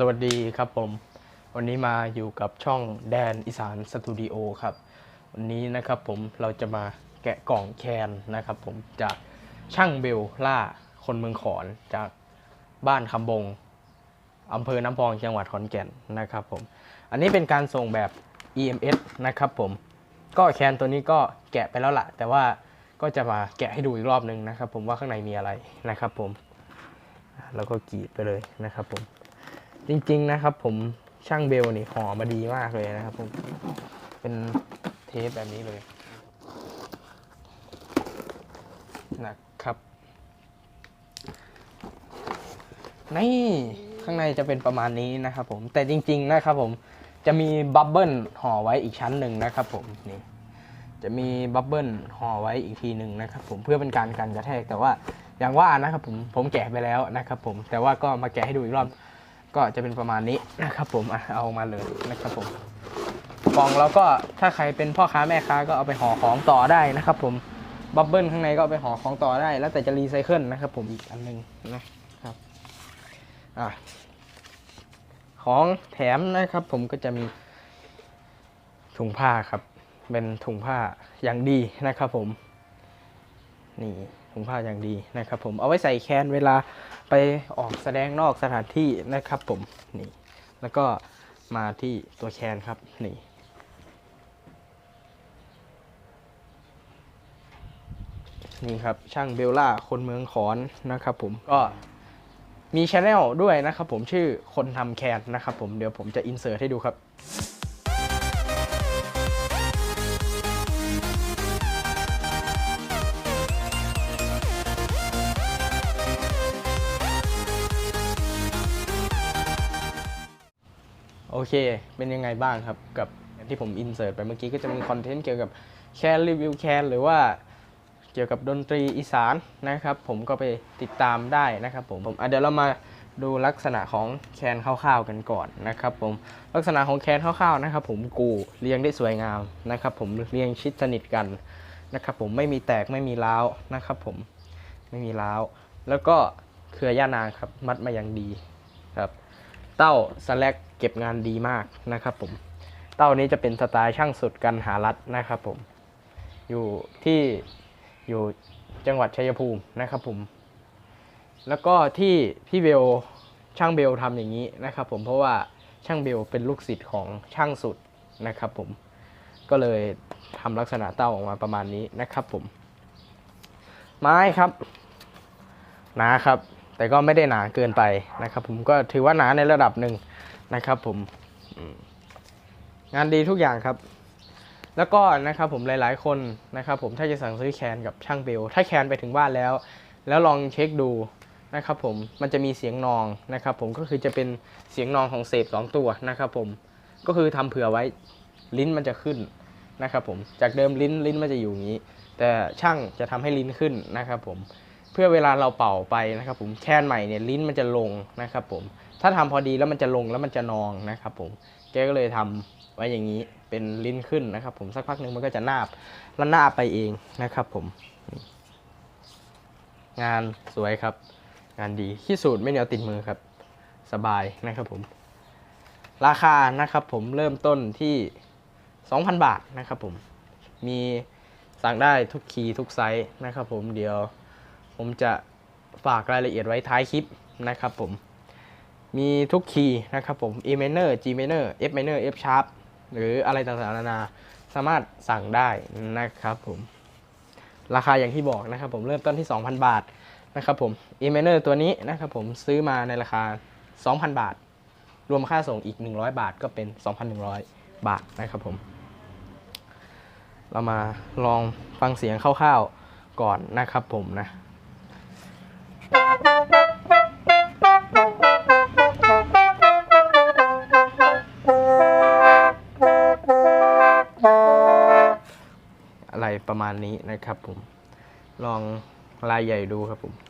สวัสดีครับผม วันนี้มาอยู่กับช่องแดนอีสานสตูดิโอครับ วันนี้นะครับผมเราจะมาแกะกล่องแคนนะครับผมจากช่างเบลล่าคนเมืองขอนจากบ้านคำบงอำเภอน้ำพองจังหวัดขอนแก่นนะครับผม อันนี้เป็นการส่งแบบ EMS นะครับผม ก็แคนตัวนี้ก็แกะไปแล้วล่ะแต่ว่าก็จะมาแกะให้ดูอีกรอบนึงนะครับผมว่าข้างในมีอะไรนะครับผม แล้วก็กรีดไปเลยนะครับผม จริง ๆ นะครับ ผมช่างเบลนี่ห่อมาดีมากเลยนะครับผมเป็นเทปแบบนี้เลยนะครับ นี่ข้างในจะเป็นประมาณนี้นะครับผมแต่จริง ๆ นะครับผมจะมีบับเบิลห่อไว้อีกชั้นหนึ่งนะครับผมนี่จะมีบับเบิลห่อไว้อีกทีหนึ่งนะครับผมเพื่อเป็นการกันกระแทกแต่ว่าอย่างว่านะครับผมผมแกะไปแล้วนะครับผมแต่ว่าก็มาแกะให้ดูอีกรอบ ก็จะเป็นประมาณนี้นะครับผมอะเอามาเลยนะครับผมกล่องเราก็ถ้าใครเป็นพ่อค้าแม่ค้าก็เอาไปห่อของต่อได้นะครับ ผมบับเบิ้ลข้างในก็ไปห่อของต่อได้ แล้วแต่จะรีไซเคิลนะครับ ผมอีกอันหนึงนะครับอะของแถมนะครับ ผมก็จะมีถุงผ้าครับ เป็นถุงผ้าอย่างดีนะครับ ผมนี่ งผ้าอย่างดีนะครับผมเอาไว้ใส่แคนเวลาไปออกแสดงนอกสถานที่นะครับผมนี่แล้วก็มาที่ตัวแคนครับนี่นี่ครับช่างเบลล่าคนเมืองขอนนะครับผมก็มีช anel ด้วยนะครับผมชื่อคนทำแคนนะครับผมเดี๋ยวผมจะอินเสิร์ตให้ดูครับ อเค เป็นยังไงบ้างครับ กับที่ผมอินเสิร์ตไปเมื่อกี้ก็จะมีคอนเทนต์เกี่ยวกับแคนรีวิวแคนหรือว่าเกี่ยวกับดนตรีอีสานนะครับ ผมก็ไปติดตามได้นะครับผมผมเดี๋ยวเรามาดูลักษณะของแคนคร่าวๆกันก่อนนะครับผมลักษณะของแคนคร่าวๆนะครับ ผมกูเรียงได้สวยงามนะครับ ผมเรียงชิดสนิทกันนะครับ ผมไม่มีแตกไม่มีร้าวนะครับ ผมไม่มีร้าวแล้วก็เครือย่านางครับ มัดมาอย่างดีครับ เต้าสแลกเก็บงานดีมากนะครับผม เต้านี้จะเป็นสไตล์ช่างสุดกันหารัดนะครับผม อยู่ที่อยู่จังหวัดชัยภูมินะครับผม แล้วก็ที่พี่เบลช่างเบลทำอย่างนี้นะครับผมเพราะว่าช่างเบลเป็นลูกศิษย์ของช่างสุดนะครับผม ก็เลยทำลักษณะเต้าออกมาประมาณนี้นะครับผม ไม้ครับนาครับ แต่ก็ไม่ได้หนาเกินไปนะครับ ผมก็ถือว่าหนาในระดับหนึ่งนะครับผมอืมงานดีทุกอย่างครับ แล้วก็นะครับผมหลาย ๆ คนนะครับ ผมถ้าจะสั่งซื้อแคนกับช่างเบลถ้าแคนไปถึงบ้านแล้ว แล้วลองเช็คดูนะครับ ผมมันจะมีเสียงนองนะครับ ผมก็คือจะเป็นเสียงนองของเศษสองตัวนะครับ ผมก็คือทำเผื่อไว้ลิ้นมันจะขึ้นนะครับ ผมจากเดิมลิ้นลิ้นมันจะอยู่อย่างนี้ แต่ช่างจะทำให้ลิ้นขึ้นนะครับ ผมเพื่อเวลาเราเป่าไปนะครับผมแคนใหม่เนี่ยลิ้นมันจะลงนะครับผมถ้าทำพอดีแล้วมันจะลงแล้วมันจะนองนะครับผมแกก็เลยทำไว้อย่างนี้เป็นลิ้นขึ้นนะครับ ผมสักพักหนึ่งมันก็จะนาบแล้วนาบไปเองนะครับผม งานสวยครับ งานดีขี้สูตรไม่เหนียวติดมือครับ สบายนะครับผม ราคานะครับผมเริ่มต้นที่ 2,000 บาทนะครับผมมีสั่งได้ทุกคีย์ทุกไซส์นะครับผมเดี๋ยว ผมจะฝากรายละเอียดไว้ท้ายคลิปนะครับผม มีทุกคีย์นะครับผม E minor G minor F minor F sharp หรืออะไรต่างๆนานาสามารถสั่งได้นะครับผม ราคาอย่างที่บอกนะครับผมเริ่มต้นที่ 2,000 บาทนะครับผม E minor ตัวนี้นะครับผมซื้อมาในราคา 2,000 บาท รวมค่าส่งอีก 100 บาทก็เป็น 2,100 บาทนะครับผม เรามาลองฟังเสียงคร่าวๆก่อนนะครับผมนะ อะไรประมาณนี้นะครับผม ลองลายใหญ่ดูครับผม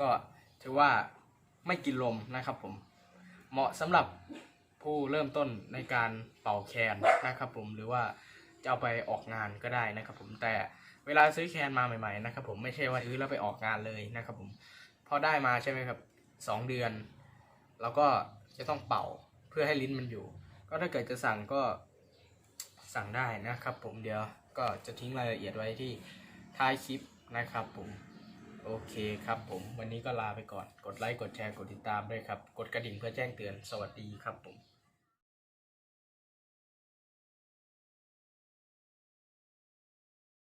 ก็ถือว่าไม่กินลมนะครับผม เหมาะสำหรับผู้เริ่มต้นในการเป่าแคนนะครับผมหรือว่าจะเอาไปออกงานก็ได้นะครับผมแต่เวลาซื้อแคนมาใหม่ๆนะครับผมไม่ใช่ว่าซื้อแล้วไปออกงานเลยนะครับผมพอได้มาใช่ไหมครับสองเดือนเราก็จะต้องเป่าเพื่อให้ลิ้นมันอยู่ ก็ถ้าเกิดจะสั่งก็สั่งได้นะครับผมเดี๋ยวก็จะทิ้งรายละเอียดไว้ที่ท้ายคลิปนะครับผม โอเคครับผม วันนี้ก็ลาไปก่อน กดไลค์ กดแชร์ กดติดตามด้วยครับ กดกระดิ่งเพื่อแจ้งเตือน สวัสดีครับผม